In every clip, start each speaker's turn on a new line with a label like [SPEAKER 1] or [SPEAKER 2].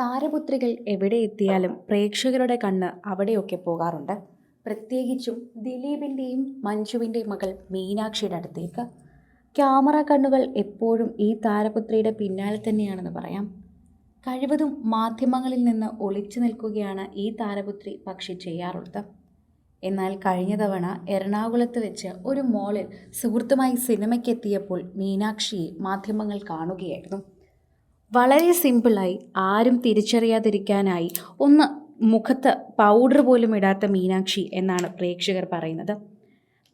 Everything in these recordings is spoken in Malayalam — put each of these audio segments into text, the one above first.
[SPEAKER 1] താരപുത്രികൾ എവിടെ എത്തിയാലും പ്രേക്ഷകരുടെ കണ്ണ് അവിടെയൊക്കെ പോകാറുണ്ട്. പ്രത്യേകിച്ചും ദിലീപിന്റെയും മഞ്ജുവിന്റെയും മകൾ മീനാക്ഷിയുടെ അടുത്തേക്ക്. ക്യാമറ കണ്ണുകൾ എപ്പോഴും ഈ താരപുത്രിയുടെ പിന്നാലെ തന്നെയാണെന്ന് പറയാം. കഴിവതും മാധ്യമങ്ങളിൽ നിന്ന് ഒളിച്ചു നിൽക്കുകയാണ് ഈ താരപുത്രി പക്ഷി ചെയ്യാറുള്ളത്. എന്നാൽ കഴിഞ്ഞ തവണ എറണാകുളത്ത് വെച്ച് ഒരു മോളിൽ സുഹൃത്തുമായി സിനിമയ്ക്കെത്തിയപ്പോൾ മീനാക്ഷിയെ മാധ്യമങ്ങൾ കാണുകയായിരുന്നു. വളരെ സിമ്പിളായി ആരും തിരിച്ചറിയാതിരിക്കാനായി ഒന്ന് മുഖത്ത് പൗഡർ പോലും ഇടാത്ത മീനാക്ഷി എന്നാണ് പ്രേക്ഷകർ പറയുന്നത്.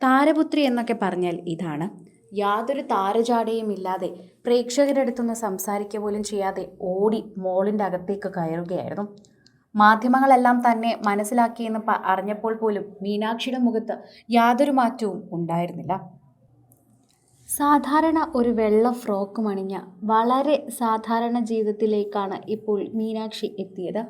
[SPEAKER 1] താരപുത്രി എന്നൊക്കെ പറഞ്ഞാൽ ഇതാണ്. യാതൊരു താരജാടയും ഇല്ലാതെ പ്രേക്ഷകരുടെ അടുത്തൊന്ന് സംസാരിക്കുക പോലും ചെയ്യാതെ ഓടി മോളിന്റെ അകത്തേക്ക് കയറുകയായിരുന്നു. മാധ്യമങ്ങളെല്ലാം തന്നെ മനസ്സിലാക്കിയെന്ന് അറിഞ്ഞപ്പോൾ പോലും മീനാക്ഷിയുടെ മുഖത്ത് യാതൊരു മാറ്റവും ഉണ്ടായിരുന്നില്ല. സാധാരണ ഒരു വെള്ള ഫ്രോക്കും അണിഞ്ഞ വളരെ സാധാരണ ജീവിതത്തിലേക്കാണ് ഇപ്പോൾ മീനാക്ഷി എത്തിയത്.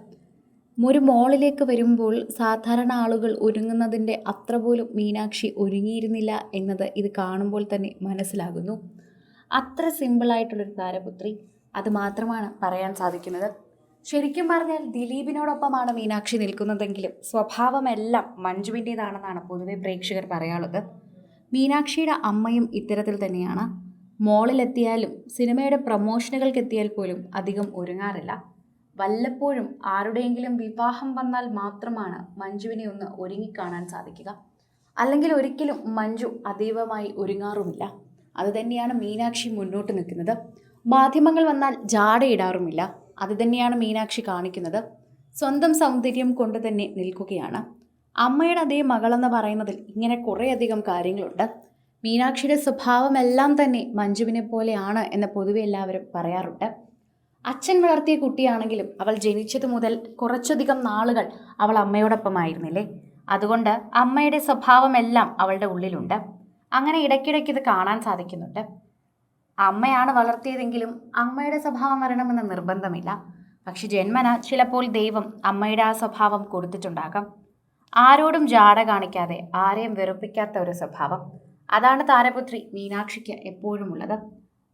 [SPEAKER 1] ഒരു മോളിലേക്ക് വരുമ്പോൾ സാധാരണ ആളുകൾ ഒരുങ്ങുന്നതിന്റെ അത്ര പോലും മീനാക്ഷി ഒരുങ്ങിയിരുന്നില്ല എന്നത് ഇത് കാണുമ്പോൾ തന്നെ മനസ്സിലാകുന്നു. അത്ര സിമ്പിളായിട്ടുള്ളൊരു താരപുത്രി അത് മാത്രമാണ് പറയാൻ സാധിക്കുന്നത്. ശരിക്കും പറഞ്ഞാൽ ദിലീപിനോടൊപ്പമാണ് മീനാക്ഷി നിൽക്കുന്നതെങ്കിലും സ്വഭാവമെല്ലാം മഞ്ജുവിന്റേതാണെന്നാണ് പൊതുവെ പ്രേക്ഷകർ പറയാറുള്ളത്. മീനാക്ഷിയുടെ അമ്മയും ഇത്തരത്തിൽ തന്നെയാണ്. മോളിലെത്തിയാലും സിനിമയുടെ പ്രമോഷനുകൾക്ക് എത്തിയാൽ പോലും അധികം ഒരുങ്ങാറില്ല. വല്ലപ്പോഴും ആരുടെയെങ്കിലും വിവാഹം വന്നാൽ മാത്രമാണ് മഞ്ജുവിനെ ഒന്ന് ഒരുങ്ങിക്കാണാൻ സാധിക്കുക. അല്ലെങ്കിൽ ഒരിക്കലും മഞ്ജു അതീവമായി ഒരുങ്ങാറുമില്ല. അതുതന്നെയാണ് മീനാക്ഷി മുന്നോട്ട് നിൽക്കുന്നത്. മാധ്യമങ്ങൾ വന്നാൽ ജാടയിടാറുമില്ല. അതുതന്നെയാണ് മീനാക്ഷി കാണിക്കുന്നത്. സ്വന്തം സൗന്ദര്യം കൊണ്ട് തന്നെ നിൽക്കുകയാണ്. അമ്മയുടെ അതേ മകളെന്ന് പറയുന്നതിൽ ഇങ്ങനെ കുറേയധികം കാര്യങ്ങളുണ്ട്. മീനാക്ഷിയുടെ സ്വഭാവമെല്ലാം തന്നെ മഞ്ജുവിനെ പോലെയാണ് എന്ന് പൊതുവെ എല്ലാവരും പറയാറുണ്ട്. അച്ഛൻ വളർത്തിയ കുട്ടിയാണെങ്കിലും അവൾ ജനിച്ചത് മുതൽ കുറച്ചധികം നാളുകൾ അവൾ അമ്മയോടൊപ്പമായിരുന്നില്ലേ? അതുകൊണ്ട് അമ്മയുടെ സ്വഭാവമെല്ലാം അവളുടെ ഉള്ളിലുണ്ട്. അങ്ങനെ ഇടയ്ക്കിടയ്ക്ക് ഇത് കാണാൻ സാധിക്കുന്നുണ്ട്. അമ്മയാണ് വളർത്തിയതെങ്കിലും അമ്മയുടെ സ്വഭാവം വരണമെന്ന് നിർബന്ധമില്ല. പക്ഷെ ജന്മന ചിലപ്പോൾ ദൈവം അമ്മയുടെ ആ സ്വഭാവം കൊടുത്തിട്ടുണ്ടാകാം. ആരോടും ജാട കാണിക്കാതെ ആരെയും വെറുപ്പിക്കാത്ത ഒരു സ്വഭാവം. അതാണ് താരപുത്രി മീനാക്ഷിക്ക് എപ്പോഴുമുള്ളത്.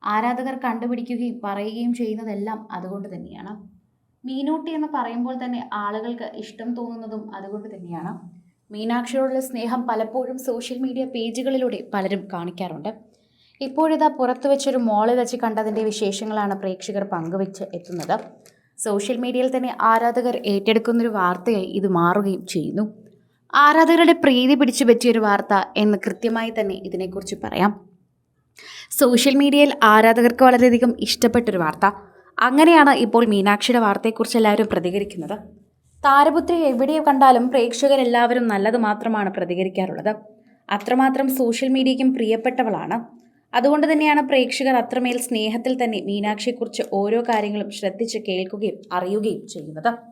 [SPEAKER 1] ആരാധകർ കണ്ടുപിടിക്കുകയും പറയുകയും ചെയ്യുന്നതെല്ലാം അതുകൊണ്ട് തന്നെയാണ്. മീനൂട്ടി എന്ന് പറയുമ്പോൾ തന്നെ ആളുകൾക്ക് ഇഷ്ടം തോന്നുന്നതും അതുകൊണ്ട് തന്നെയാണ്. മീനാക്ഷിയോടുള്ള സ്നേഹം പലപ്പോഴും സോഷ്യൽ മീഡിയ പേജുകളിലൂടെ പലരും കാണിക്കാറുണ്ട്. ഇപ്പോഴിതാ പുറത്തു വെച്ചൊരു മോളിൽ വെച്ച് കണ്ടതിന്റെ വിശേഷങ്ങളാണ് പ്രേക്ഷകർ പങ്കുവെച്ച് എത്തുന്നത്. സോഷ്യൽ മീഡിയയിൽ തന്നെ ആരാധകർ ഏറ്റെടുക്കുന്നൊരു വാർത്തയായി ഇത് മാറുകയും ചെയ്യുന്നു. ആരാധകരുടെ പ്രീതി പിടിച്ചു പറ്റിയൊരു വാർത്ത എന്ന് കൃത്യമായി തന്നെ ഇതിനെക്കുറിച്ച് പറയാം. സോഷ്യൽ മീഡിയയിൽ ആരാധകർക്ക് വളരെയധികം ഇഷ്ടപ്പെട്ടൊരു വാർത്ത. അങ്ങനെയാണ് ഇപ്പോൾ മീനാക്ഷിയുടെ വാർത്തയെക്കുറിച്ച് എല്ലാവരും പ്രതികരിക്കുന്നത്. താരപുത്രി എവിടെ കണ്ടാലും പ്രേക്ഷകരെല്ലാവരും നല്ലത് മാത്രമാണ് പ്രതികരിക്കാറുള്ളത്. അത്രമാത്രം സോഷ്യൽ മീഡിയയ്ക്കും പ്രിയപ്പെട്ടവളാണ്. അതുകൊണ്ട് തന്നെയാണ് പ്രേക്ഷകർ അത്രമേൽ സ്നേഹത്തിൽ തന്നെ മീനാക്ഷിയെക്കുറിച്ച് ഓരോ കാര്യങ്ങളും ശ്രദ്ധിച്ച് കേൾക്കുകയും അറിയുകയും ചെയ്യുന്നത്.